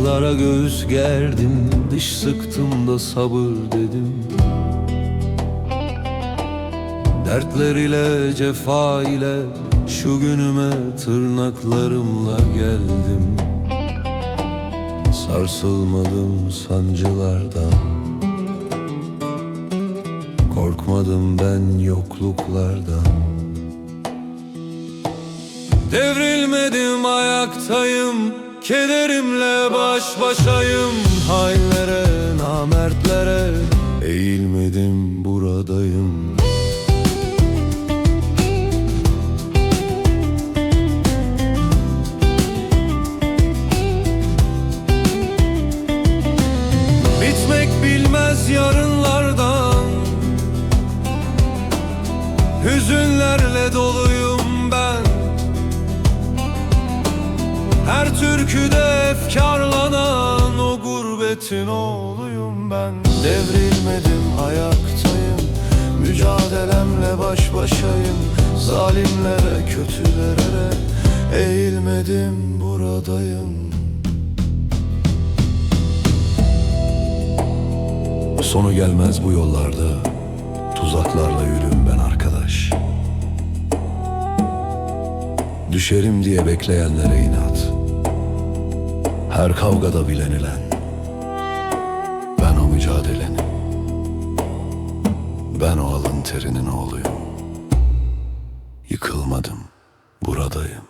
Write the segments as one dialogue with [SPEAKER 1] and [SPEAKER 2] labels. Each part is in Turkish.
[SPEAKER 1] Kırıklara göğüs gerdim Diş sıktım da sabır dedim. Dertler ile cefa ile Şu günüme tırnaklarımla geldim. Sarsılmadım sancılardan. Korkmadım ben yokluklardan. Devrilmedim ayaktayım Kederimle baş başayım Hainlere, namertlere. Eğilmedim buradayım. Bitmek bilmez yarınlardan. Hüzünlerle doluyum Her türküde efkarlanan o gurbetin oğluyum ben. Devrilmedim ayaktayım. Mücadelemle baş başayım. Zalimlere kötülere Eğilmedim buradayım. Sonu gelmez bu yollarda. Tuzaklarla yürüm ben arkadaş. Düşerim diye bekleyenlere inat Her kavgada bilenilen. Ben o mücadelenin. Ben o alın terinin oğluyum. Yıkılmadım buradayım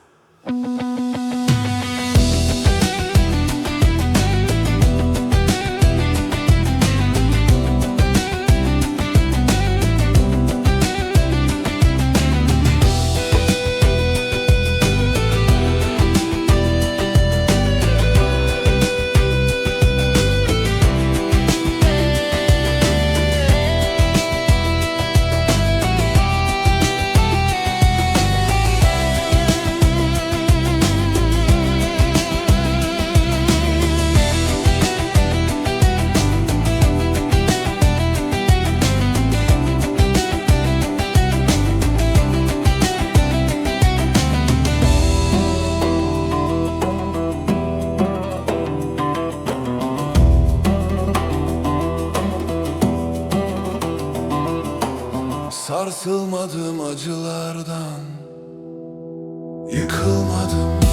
[SPEAKER 1] Sarsılmadım acılardan. Yıkılmadım